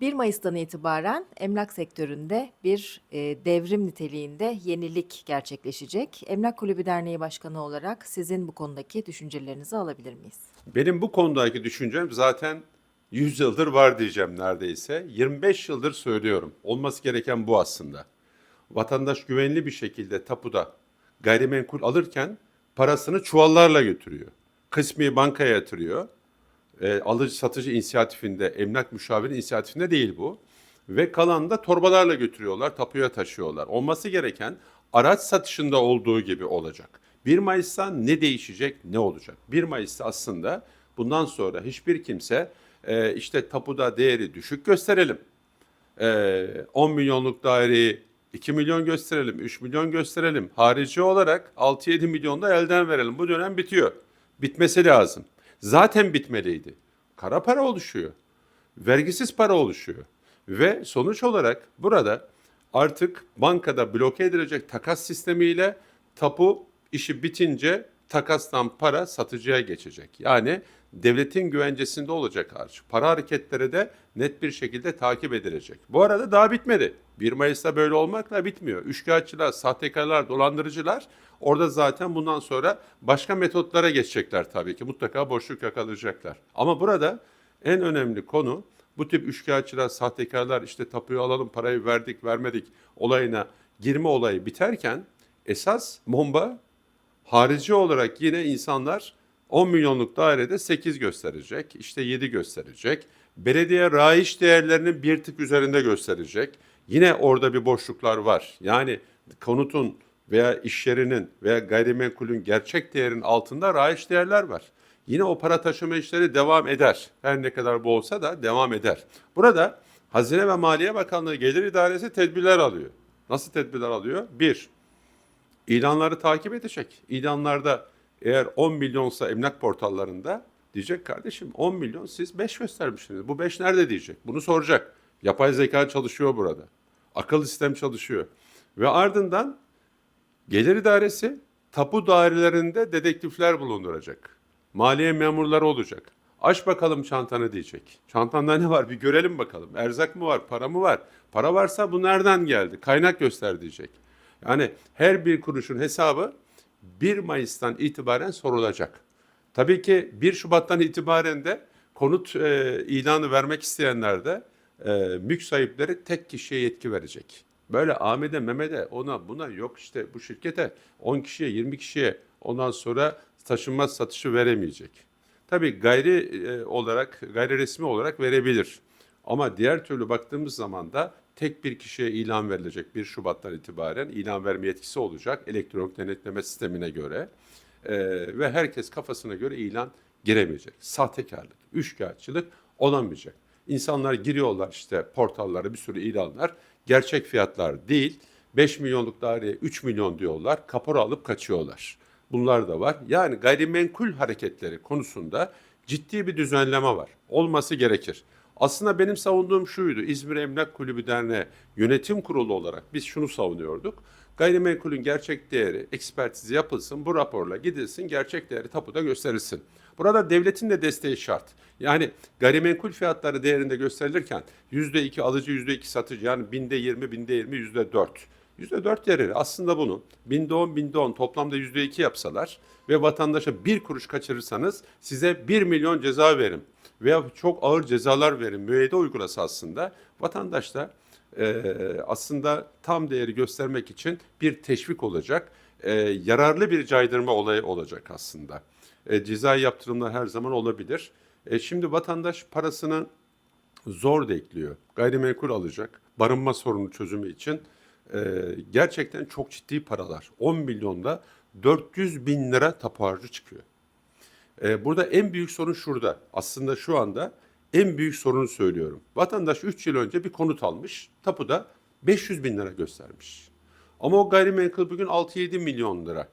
1 Mayıs'tan itibaren emlak sektöründe bir e, devrim niteliğinde yenilik gerçekleşecek. Emlak Kulübü Derneği Başkanı olarak sizin bu konudaki düşüncelerinizi alabilir miyiz? Benim bu konudaki düşüncem zaten 100 yıldır var diyeceğim neredeyse. 25 yıldır söylüyorum. Olması gereken bu aslında. Vatandaş güvenli bir şekilde tapuda gayrimenkul alırken parasını çuvallarla götürüyor. Kısmi bankaya yatırıyor. E, alıcı satıcı inisiyatifinde, emlak müşaviri inisiyatifinde değil bu. Ve kalanını da torbalarla götürüyorlar, tapuya taşıyorlar. Olması gereken araç satışında olduğu gibi olacak. 1 Mayıs'ta ne değişecek, ne olacak? 1 Mayıs'ta aslında bundan sonra hiçbir kimse e, işte tapuda değeri düşük gösterelim. E, 10 milyonluk daireyi 2 milyon gösterelim, 3 milyon gösterelim. Harici olarak 6-7 milyon da elden verelim. Bu dönem bitiyor. Bitmesi lazım. Zaten bitmeliydi. Kara para oluşuyor. Vergisiz para oluşuyor. Ve sonuç olarak burada artık bankada bloke edilecek takas sistemiyle tapu işi bitince takastan para satıcıya geçecek. Yani devletin güvencesinde olacak harç. Para hareketleri de net bir şekilde takip edilecek. Bu arada daha bitmedi. 1 Mayıs'ta böyle olmakla bitmiyor. Üçkağıtçılar, sahtekarlar, dolandırıcılar orada zaten bundan sonra başka metotlara geçecekler tabii ki. Mutlaka boşluk yakalayacaklar. Ama burada en önemli konu bu tip üçkağıtçılar, sahtekarlar işte tapuyu alalım parayı verdik vermedik olayına girme olayı biterken esas bomba harici olarak yine insanlar 10 milyonluk dairede 8 gösterecek, işte 7 gösterecek. Belediye raiç değerlerinin bir tık üzerinde gösterecek. Yine orada bir boşluklar var. Yani konutun veya iş yerinin veya gayrimenkulün gerçek değerinin altında raiç değerler var. Yine o para taşıma işleri devam eder. Her ne kadar bu olsa da devam eder. Burada Hazine ve Maliye Bakanlığı Gelir İdaresi tedbirler alıyor. Nasıl tedbirler alıyor? Bir, İlanları takip edecek. İlanlarda eğer 10 milyonsa emlak portallarında diyecek kardeşim 10 milyon siz 5 göstermişsiniz. Bu 5 nerede diyecek. Bunu soracak. Yapay zeka çalışıyor burada. Akıl sistem çalışıyor. Ve ardından gelir idaresi tapu dairelerinde dedektifler bulunduracak. Maliye memurları olacak. Aç bakalım çantanı diyecek. Çantanda ne var bir görelim bakalım. Erzak mı var, para mı var? Para varsa bu nereden geldi? Kaynak göster diyecek. Yani her bir kuruşun hesabı 1 Mayıs'tan itibaren sorulacak. Tabii ki 1 Şubat'tan itibaren de konut e, ilanı vermek isteyenler de e, mülk sahipleri tek kişiye yetki verecek. Böyle Ahmet'e, Mehmet'e, ona buna yok işte bu şirkete 10 kişiye, 20 kişiye ondan sonra taşınmaz satışı veremeyecek. Tabii gayri e, olarak, gayri resmi olarak verebilir. Ama diğer türlü baktığımız zaman da tek bir kişiye ilan verilecek 1 Şubat'tan itibaren ilan verme yetkisi olacak elektronik denetleme sistemine göre Ee, ve herkes kafasına göre ilan giremeyecek. Sahtekarlık, üçkağıtçılık olamayacak. İnsanlar giriyorlar işte portallara bir sürü ilanlar gerçek fiyatlar değil 5 milyonluk daireye 3 milyon diyorlar kapora alıp kaçıyorlar. Bunlar da var. Yani gayrimenkul hareketleri konusunda ciddi bir düzenleme var. Olması gerekir. Aslında benim savunduğum şuydu. İzmir Emlak Kulübü Derneği yönetim kurulu olarak biz şunu savunuyorduk. Gayrimenkulün gerçek değeri ekspertizi yapılsın, bu raporla gidilsin, gerçek değeri tapuda gösterilsin. Burada devletin de desteği şart. Yani gayrimenkul fiyatları değerinde gösterilirken yüzde iki alıcı, yüzde iki satıcı yani binde yirmi, binde yirmi, yüzde dört. Yüzde dört değeri aslında bunu binde on, binde on toplamda yüzde iki yapsalar ve vatandaşa bir kuruş kaçırırsanız size bir milyon ceza verim veya çok ağır cezalar verin müeyyide uygulası aslında vatandaş da e, aslında tam değeri göstermek için bir teşvik olacak. E, yararlı bir caydırma olayı olacak aslında. E, cezai yaptırımlar her zaman olabilir. E, şimdi vatandaş parasını zor bekliyor. Gayrimenkul alacak. Barınma sorunu çözümü için e, gerçekten çok ciddi paralar. 10 milyonda 400 bin lira tapu harcı çıkıyor. E, burada en büyük sorun şurada. Aslında şu anda en büyük sorunu söylüyorum. Vatandaş 3 yıl önce bir konut almış. Tapuda 500 bin lira göstermiş. Ama o gayrimenkul bugün 6-7 milyon lira.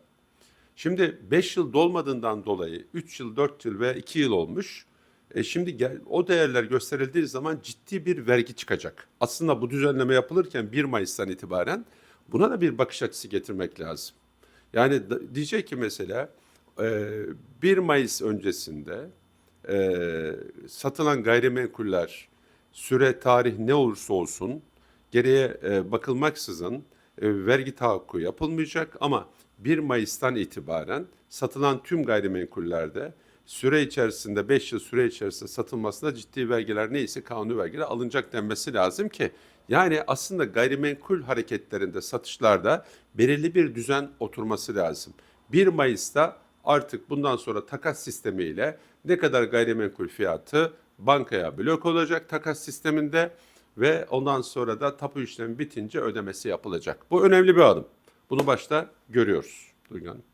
Şimdi 5 yıl dolmadığından dolayı 3 yıl, 4 yıl veya 2 yıl olmuş. E şimdi gel, o değerler gösterildiği zaman ciddi bir vergi çıkacak. Aslında bu düzenleme yapılırken 1 Mayıs'tan itibaren buna da bir bakış açısı getirmek lazım. Yani diyecek ki mesela e, 1 Mayıs öncesinde e, satılan gayrimenkuller süre, tarih ne olursa olsun geriye e, bakılmaksızın e, vergi tahakkuku yapılmayacak ama 1 Mayıs'tan itibaren satılan tüm gayrimenkullerde süre içerisinde 5 yıl süre içerisinde satılmasına ciddi vergiler neyse kanuni vergiler alınacak denmesi lazım ki yani aslında gayrimenkul hareketlerinde satışlarda belirli bir düzen oturması lazım. 1 Mayıs'ta artık bundan sonra takas sistemiyle ne kadar gayrimenkul fiyatı bankaya blok olacak takas sisteminde ve ondan sonra da tapu işlemi bitince ödemesi yapılacak. Bu önemli bir adım. Bunu başta görüyoruz Duygu Hanım.